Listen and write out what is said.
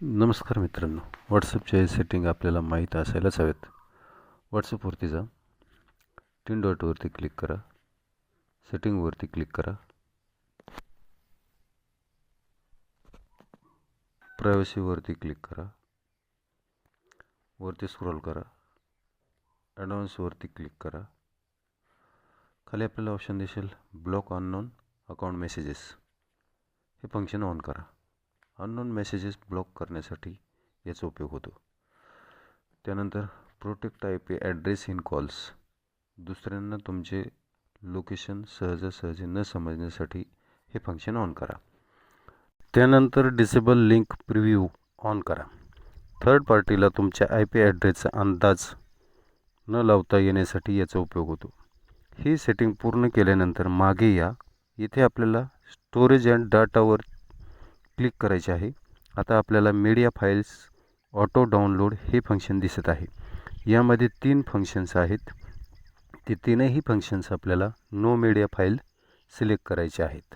नमस्कार मित्रांनो. व्हॉट्सअपचे सेटिंग आपल्याला माहीत असायलाच हवेत. व्हॉट्सअपवरती जा. टिन डॉटवरती क्लिक करा. सेटिंगवरती क्लिक करा. प्रायव्हसीवरती क्लिक करा. वरती स्क्रोल करा. ॲडव्हान्सवरती क्लिक करा. खाली आपल्याला ऑप्शन दिसेल ब्लॉक अननोन अकाउंट मेसेजेस हे फंक्शन ऑन करा. अननोन मेसेजेस ब्लॉक करण्यासाठी याचा उपयोग होतो. त्यानंतर protect I P address in calls दुसऱ्यांना तुमचे लोकेशन सहजासहजी न समजण्यासाठी हे फंक्शन ऑन करा. त्यानंतर डिसेबल लिंक प्रिव्ह्यू ऑन करा. थर्ड पार्टीला तुमच्या आय पी ॲड्रेसचा अंदाज न लावता येण्यासाठी याचा उपयोग होतो. ही सेटिंग पूर्ण केल्यानंतर मागे या. इथे आपल्याला स्टोरेज अँड डाटावर क्लिक करायचे आहे. आता आपल्याला मीडिया फाईल्स ऑटो डाउनलोड हे फंक्शन दिसत आहे. यामध्ये तीन फंक्शन्स आहेत. ते तीनही फंक्शन्स आपल्याला नो मीडिया फाईल सिलेक्ट करायचे आहेत.